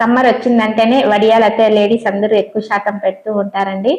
Summer వచ్చిందంటేనే వడియాలు అయితే ladies అందరూ ఎక్కువ శాతం పెడుతూ ఉంటారండి.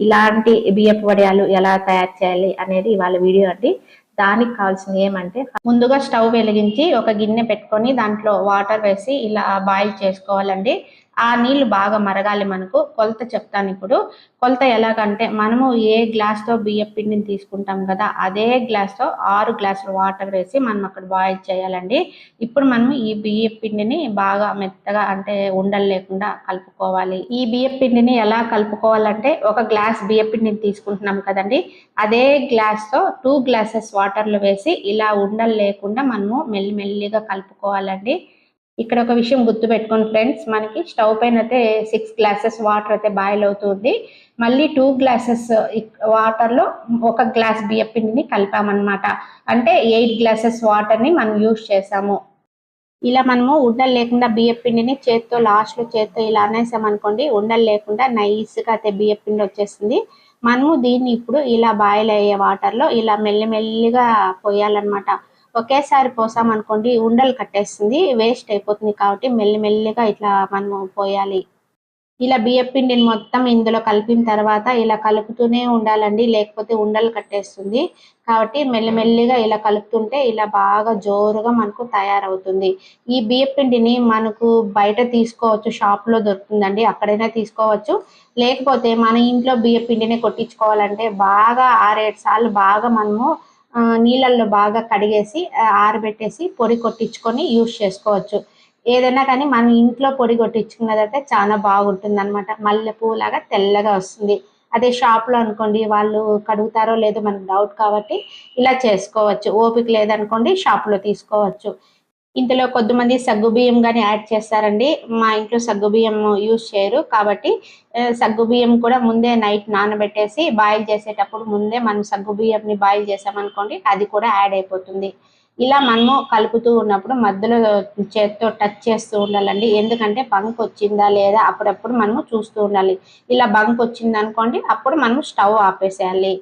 ఇలాంటి బియ్యపు వడియాలు ఎలా తయారు చేయాలి అనేది ఇవాళ వీడియో అండి. దానికి కావాల్సింది ఏమంటే ముందుగా స్టవ్ వెలిగించి ఒక గిన్నె పెట్టుకొని దాంట్లో వాటర్ వేసి ఇలా బాయిల్ చేసుకోవాలండి. ఆ నీళ్ళు బాగా మరగాలి మనకు. కొలత చెప్తాను ఇప్పుడు. కొలత ఎలాగంటే మనము ఏ గ్లాస్తో బియ్యం పిండిని తీసుకుంటాం కదా అదే గ్లాస్తో ఆరు గ్లాసులు వాటర్ వేసి మనం అక్కడ బాయిల్ చేయాలండి. ఇప్పుడు మనం ఈ బియ్యం పిండిని బాగా మెత్తగా అంటే ఉండలు లేకుండా కలుపుకోవాలి. ఈ బియ్యం పిండిని ఎలా కలుపుకోవాలంటే ఒక గ్లాస్ బియ్యం పిండిని తీసుకుంటున్నాం కదండి. అదే గ్లాస్తో టూ గ్లాసెస్ వాటర్లు వేసి ఇలా ఉండలు లేకుండా మనము మెల్లిమెల్లిగా కలుపుకోవాలండి. ఇక్కడ ఒక విషయం గుర్తు పెట్టుకోండి ఫ్రెండ్స్ మనకి స్టవ్ పైన అయితే సిక్స్ గ్లాసెస్ వాటర్ అయితే బాయిల్ అవుతుంది. మళ్ళీ టూ గ్లాసెస్ వాటర్లో ఒక గ్లాస్ బియ్య పిండిని కలిపామన్నమాట. అంటే ఎయిట్ గ్లాసెస్ వాటర్ని మనం యూజ్ చేసాము. ఇలా మనము ఉండలు లేకుండా బియ్య పిండిని చేత్తో లాస్ట్లో చేత్తో ఇలా అనేసామనుకోండి ఉండలు లేకుండా నైస్గా అయితే బియ్య పిండి వచ్చేస్తుంది మనము దీన్ని ఇప్పుడు ఇలా బాయిల్ అయ్యే వాటర్లో ఇలా మెల్లిమెల్లిగా పోయాలన్నమాట. ఒకేసారి పోసామనుకోండి ఉండలు కట్టేస్తుంది వేస్ట్ అయిపోతుంది కాబట్టి మెల్లిమెల్లిగా ఇట్లా మనము పోయాలి. ఇలా బియ్య పిండిని మొత్తం ఇందులో కలిపిన తర్వాత ఇలా కలుపుతూనే ఉండాలండి లేకపోతే ఉండలు కట్టేస్తుంది. కాబట్టి మెల్లిమెల్లిగా ఇలా కలుపుతుంటే ఇలా బాగా జోరుగా మనకు తయారవుతుంది. ఈ బియ్య పిండిని మనకు బయట తీసుకోవచ్చు షాప్లో దొరుకుతుందండి అక్కడైనా తీసుకోవచ్చు. లేకపోతే మన ఇంట్లో బియ్య పిండిని కొట్టించుకోవాలంటే బాగా ఆరేడు సార్లు బాగా మనము నీళ్ళల్లో బాగా కడిగేసి ఆరబెట్టేసి పొడి కొట్టించుకొని యూస్ చేసుకోవచ్చు. ఏదైనా కానీ మనం ఇంట్లో పొడి కొట్టించుకున్నదైతే చాలా బాగుంటుంది అనమాట మల్లె లాగా తెల్లగా వస్తుంది. అదే షాప్లో అనుకోండి వాళ్ళు కడుగుతారో లేదో మనకు డౌట్ కాబట్టి ఇలా చేసుకోవచ్చు. ఓపిక లేదనుకోండి షాప్లో తీసుకోవచ్చు. ఇందులో కొద్దిమంది సగ్గుబియ్యం కానీ యాడ్ చేస్తారండి. మా ఇంట్లో సగ్గు బియ్యం యూజ్ చేయరు. కాబట్టి సగ్గు బియ్యం కూడా ముందే నైట్ నానబెట్టేసి బాయిల్ చేసేటప్పుడు ముందే మనం సగ్గుబియ్యంని బాయిల్ చేసామనుకోండి అది కూడా యాడ్ అయిపోతుంది. ఇలా మనము కలుపుతూ ఉన్నప్పుడు మధ్యలో చేత్తో టచ్ చేస్తూ ఉండాలండి. ఎందుకంటే బంక్ వచ్చిందా లేదా అప్పుడప్పుడు మనము చూస్తూ ఉండాలి. ఇలా బంక్ వచ్చింది అనుకోండి అప్పుడు మనము స్టవ్ ఆపేసేయాలి.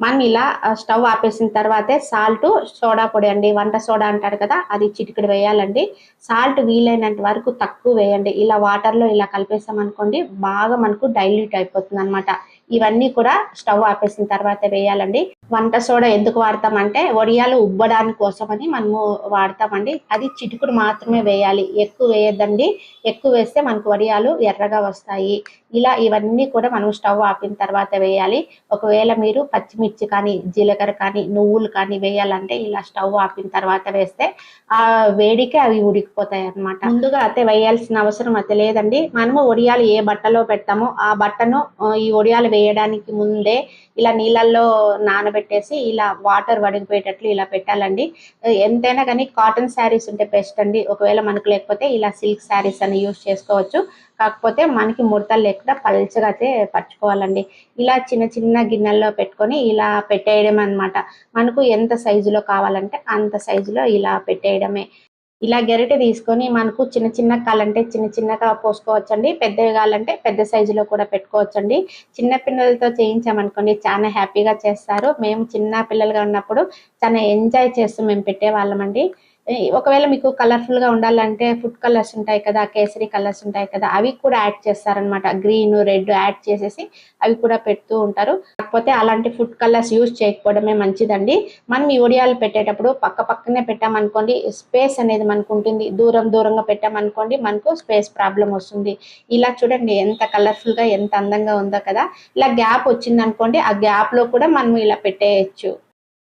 మనం ఇలా స్టవ్ ఆపేసిన తర్వాతే సాల్ట్ సోడా పొడి అండి వంట సోడా అంటారు కదా అది చిటికెడు వేయాలండి. సాల్ట్ వీలైనంత వరకు తక్కువ వేయండి. ఇలా వాటర్లో ఇలా కలిపేసాం అనుకోండి బాగా మనకు డైల్యూట్ అయిపోతుంది అనమాట ఇవన్నీ కూడా స్టవ్ ఆపేసిన తర్వాత వేయాలండి. వంట సోడా ఎందుకు వాడతామంటే వడియాలు ఉబ్బడానికి కోసమని మనము వాడతామండి. అది చిటుకుడు మాత్రమే వేయాలి. ఎక్కువ వేయద్దండి. ఎక్కువ వేస్తే మనకు వడియాలు ఎర్రగా వస్తాయి. ఇలా ఇవన్నీ కూడా మనం స్టవ్ ఆపిన తర్వాత వేయాలి. ఒకవేళ మీరు పచ్చిమిర్చి కానీ జీలకర్ర కానీ నువ్వులు కానీ వేయాలంటే ఇలా స్టవ్ ఆపిన తర్వాత వేస్తే ఆ వేడికే అవి ఉడికిపోతాయి అనమాట ముందుగా అయితే వేయాల్సిన అవసరం అయితే లేదండి. మనము వడియాలు ఏ బట్టలో పెడతామో ఆ బట్టను ఈ వడియాలు వేయడానికి ముందే ఇలా నీళ్ళల్లో నానబెట్టేసి ఇలా వాటర్ వడిగిపోయేటట్లు ఇలా పెట్టాలండి. ఎంతైనా కానీ కాటన్ శారీస్ ఉంటే బెస్ట్ అండి. ఒకవేళ మనకు లేకపోతే ఇలా సిల్క్ శారీస్ అని యూస్ చేసుకోవచ్చు. కాకపోతే మనకి ముడతలు లేకుండా పల్చగా అయితే పరుచుకోవాలండి ఇలా చిన్న చిన్న గిన్నెల్లో పెట్టుకొని ఇలా పెట్టేయడం అనమాట మనకు ఎంత సైజులో కావాలంటే అంత సైజులో ఇలా పెట్టేయడమే. ఇలా గెరిటె తీసుకొని మనకు చిన్న చిన్న కాలంటే చిన్న చిన్నగా పోసుకోవచ్చండి. పెద్దవి కావాలంటే పెద్ద సైజులో కూడా పెట్టుకోవచ్చండి. చిన్న పిల్లలతో చేయించామనుకోండి చాలా హ్యాపీగా చేస్తారు. మేము చిన్న పిల్లలుగా ఉన్నప్పుడు చాలా ఎంజాయ్ చేస్తూ మేము పెట్టేవాళ్ళమండి. ఒకవేళ మీకు కలర్ఫుల్గా ఉండాలంటే ఫుడ్ కలర్స్ ఉంటాయి కదా కేసరి కలర్స్ ఉంటాయి కదా అవి కూడా యాడ్ చేస్తారనమాట గ్రీన్ రెడ్ యాడ్ చేసేసి అవి కూడా పెడుతూ ఉంటారు. కాకపోతే అలాంటి ఫుడ్ కలర్స్ యూజ్ చేయకపోవడమే మంచిదండి. మనం ఈ ఒడియాలు పెట్టేటప్పుడు పక్క పక్కనే పెట్టామనుకోండి స్పేస్ అనేది మనకు ఉంటుంది. దూరం దూరంగా పెట్టామనుకోండి మనకు స్పేస్ ప్రాబ్లం వస్తుంది. ఇలా చూడండి ఎంత కలర్ఫుల్గా ఎంత అందంగా ఉందో కదా. ఇలా గ్యాప్ వచ్చిందనుకోండి ఆ గ్యాప్లో కూడా మనం ఇలా పెట్టేయచ్చు.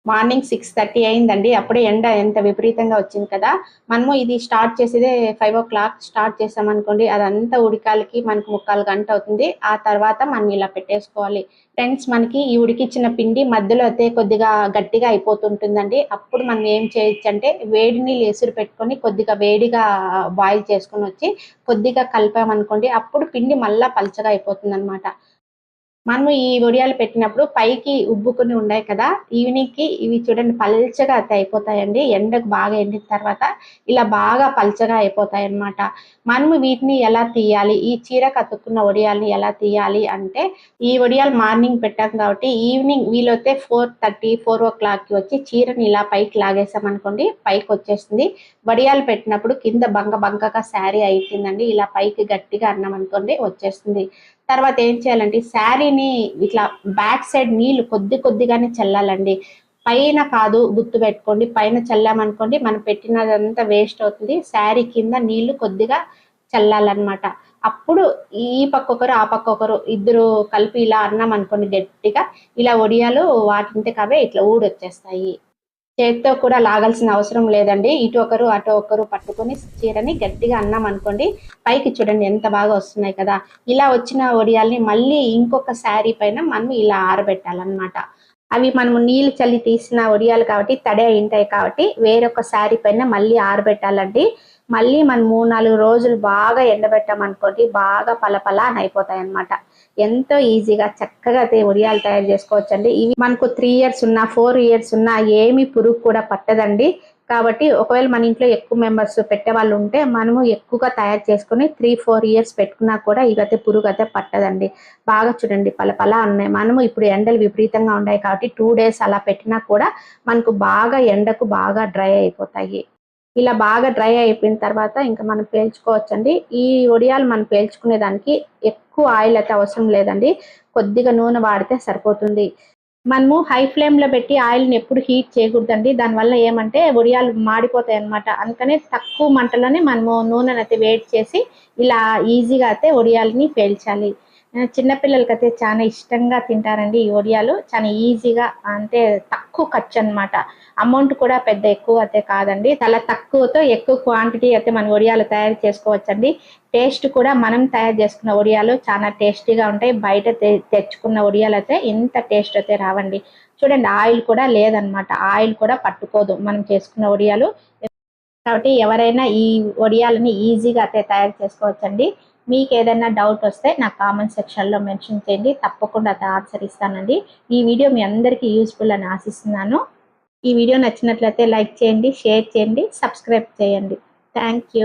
మార్నింగ్ సిక్స్ థర్టీ అయిందండి. అప్పుడే ఎండ ఎంత విపరీతంగా వచ్చింది కదా. మనము ఇది స్టార్ట్ చేసేదే ఫైవ్ ఓ క్లాక్ స్టార్ట్ చేసామనుకోండి అదంతా ఉడికాలకి మనకు ముక్కాలు గంట అవుతుంది. ఆ తర్వాత మనం ఇలా పెట్టేసుకోవాలి. ఫ్రెండ్స్ మనకి ఈ ఉడికిచ్చిన పిండి మధ్యలో అయితే కొద్దిగా గట్టిగా అయిపోతుంటుందండి. అప్పుడు మనం ఏం చేయొచ్చు అంటే వేడి నీళ్ళు ఎసురు పెట్టుకొని కొద్దిగా వేడిగా బాయిల్ చేసుకొని వచ్చి కొద్దిగా కలిపామనుకోండి అప్పుడు పిండి మళ్ళీ పలచగా అయిపోతుంది అనమాట మనము ఈ వడియాలు పెట్టినప్పుడు పైకి ఉబ్బుకుని ఉన్నాయి కదా ఈవినింగ్కి ఇవి చూడండి పల్చగా అయితే అయిపోతాయండి. ఎండకు బాగా ఎండిన తర్వాత ఇలా బాగా పల్చగా అయిపోతాయి అన్నమాట. మనము వీటిని ఎలా తీయాలి? ఈ చీర కతుక్కున్న వడియాల్ని ఎలా తీయాలి అంటే ఈ వడియాలు మార్నింగ్ పెట్టాం కాబట్టి ఈవినింగ్ వీలైతే ఫోర్ థర్టీ ఫోర్ ఓ క్లాక్కి వచ్చి చీరని ఇలా పైకి లాగేసాం అనుకోండి పైకి వచ్చేస్తుంది. వడియాలు పెట్టినప్పుడు కింద బంగ బంగగా శారీ అయిపోయిందండి. ఇలా పైకి గట్టిగా అన్నాం అనుకోండి వచ్చేస్తుంది. తర్వాత ఏం చేయాలంటే శారీని ఇట్లా బ్యాక్ సైడ్ నీళ్ళు కొద్ది కొద్దిగానే చల్లాలండి. పైన కాదు గుర్తు పెట్టుకోండి. పైన చల్లామనుకోండి మనం పెట్టినదంతా వేస్ట్ అవుతుంది. శారీ కింద నీళ్ళు కొద్దిగా చల్లాలన్నమాట. అప్పుడు ఈ పక్క ఒకరు ఆ పక్క ఒకరు ఇద్దరు కలిపి ఇలా అన్నాం అనుకోండి గట్టిగా ఇలా ఒడియాలు వాటింతకవే ఇట్లా ఊడొచ్చేస్తాయి. చేతితో కూడా లాగాల్సిన అవసరం లేదండి. ఇటు ఒకరు అటు ఒకరు పట్టుకొని చీరని గట్టిగా అన్నాం అనుకోండి పైకి చూడండి ఎంత బాగా వస్తున్నాయి కదా. ఇలా వచ్చిన ఒడియాల్ని మళ్ళీ ఇంకొక శారీ పైన మనం ఇలా ఆరబెట్టాలన్నమాట. అవి మనము నీళ్ళు చల్లి తీసిన ఒడియాలు కాబట్టి తడే ఉంటాయి కాబట్టి వేరొక శారీ పైన మళ్ళీ ఆరబెట్టాలండి. మళ్ళీ మనం మూడు నాలుగు రోజులు బాగా ఎండబెట్టామనుకోండి బాగా పలపల అని అయిపోతాయి అనమాట ఎంతో ఈజీగా చక్కగా అయితే ఉడియాలు తయారు చేసుకోవచ్చండి. ఇవి మనకు త్రీ ఇయర్స్ ఉన్నా ఫోర్ ఇయర్స్ ఉన్నా ఏమి పురుగు కూడా పట్టదండి. కాబట్టి ఒకవేళ మన ఇంట్లో ఎక్కువ మెంబర్స్ పెట్టే వాళ్ళు ఉంటే మనము ఎక్కువగా తయారు చేసుకుని త్రీ ఫోర్ ఇయర్స్ పెట్టుకున్నా కూడా ఇవైతే పురుగు అయితే పట్టదండి. బాగా చూడండి పలపల ఉన్నాయి. మనము ఇప్పుడు ఎండలు విపరీతంగా ఉన్నాయి కాబట్టి టూ డేస్ అలా పెట్టినా కూడా మనకు బాగా ఎండకు బాగా డ్రై అయిపోతాయి. ఇలా బాగా డ్రై అయిపోయిన తర్వాత ఇంకా మనం పేల్చుకోవచ్చండి. ఈ వడియాలు మనం పేల్చుకునే దానికి ఎక్కువ ఆయిల్ అయితే అవసరం లేదండి. కొద్దిగా నూనె వాడితే సరిపోతుంది. మనము హై ఫ్లేమ్లో పెట్టి ఆయిల్ని ఎప్పుడు హీట్ చేయకూడదండి. దానివల్ల ఏమంటే వడియాలు మాడిపోతాయి అన్నమాట. అందుకనే తక్కువ మంటలోనే మనము నూనెను అయితే వేడి చేసి ఇలా ఈజీగా అయితే వడియాలని పేల్చాలి. చిన్నపిల్లలకి అయితే చాలా ఇష్టంగా తింటారండి ఈ ఒడియాలు. చాలా ఈజీగా అంటే తక్కువ ఖర్చు అనమాట అమౌంట్ కూడా పెద్ద ఎక్కువ అయితే కాదండి. చాలా తక్కువతో ఎక్కువ క్వాంటిటీ అయితే మనం ఒడియాలు తయారు చేసుకోవచ్చండి. టేస్ట్ కూడా మనం తయారు చేసుకున్న ఒడియాలు చాలా టేస్టీగా ఉంటాయి. బయట తెచ్చుకున్న ఒడియాలు అయితే ఇంత టేస్ట్ అయితే రావండి. చూడండి ఆయిల్ కూడా లేదనమాట ఆయిల్ కూడా పట్టుకోదు మనం చేసుకున్న ఒడియాలు. కాబట్టి ఎవరైనా ఈ ఒడియాలని ఈజీగా అయితే తయారు చేసుకోవచ్చండి. మీకు ఏదైనా డౌట్ వస్తే నా కామెంట్ సెక్షన్లో మెన్షన్ చేయండి. తప్పకుండా ఆన్సర్ ఇస్తానండి. ఈ వీడియో మీ అందరికీ యూస్ఫుల్ అని ఆశిస్తున్నాను. ఈ వీడియో నచ్చినట్లయితే లైక్ చేయండి షేర్ చేయండి సబ్స్క్రైబ్ చేయండి. థ్యాంక్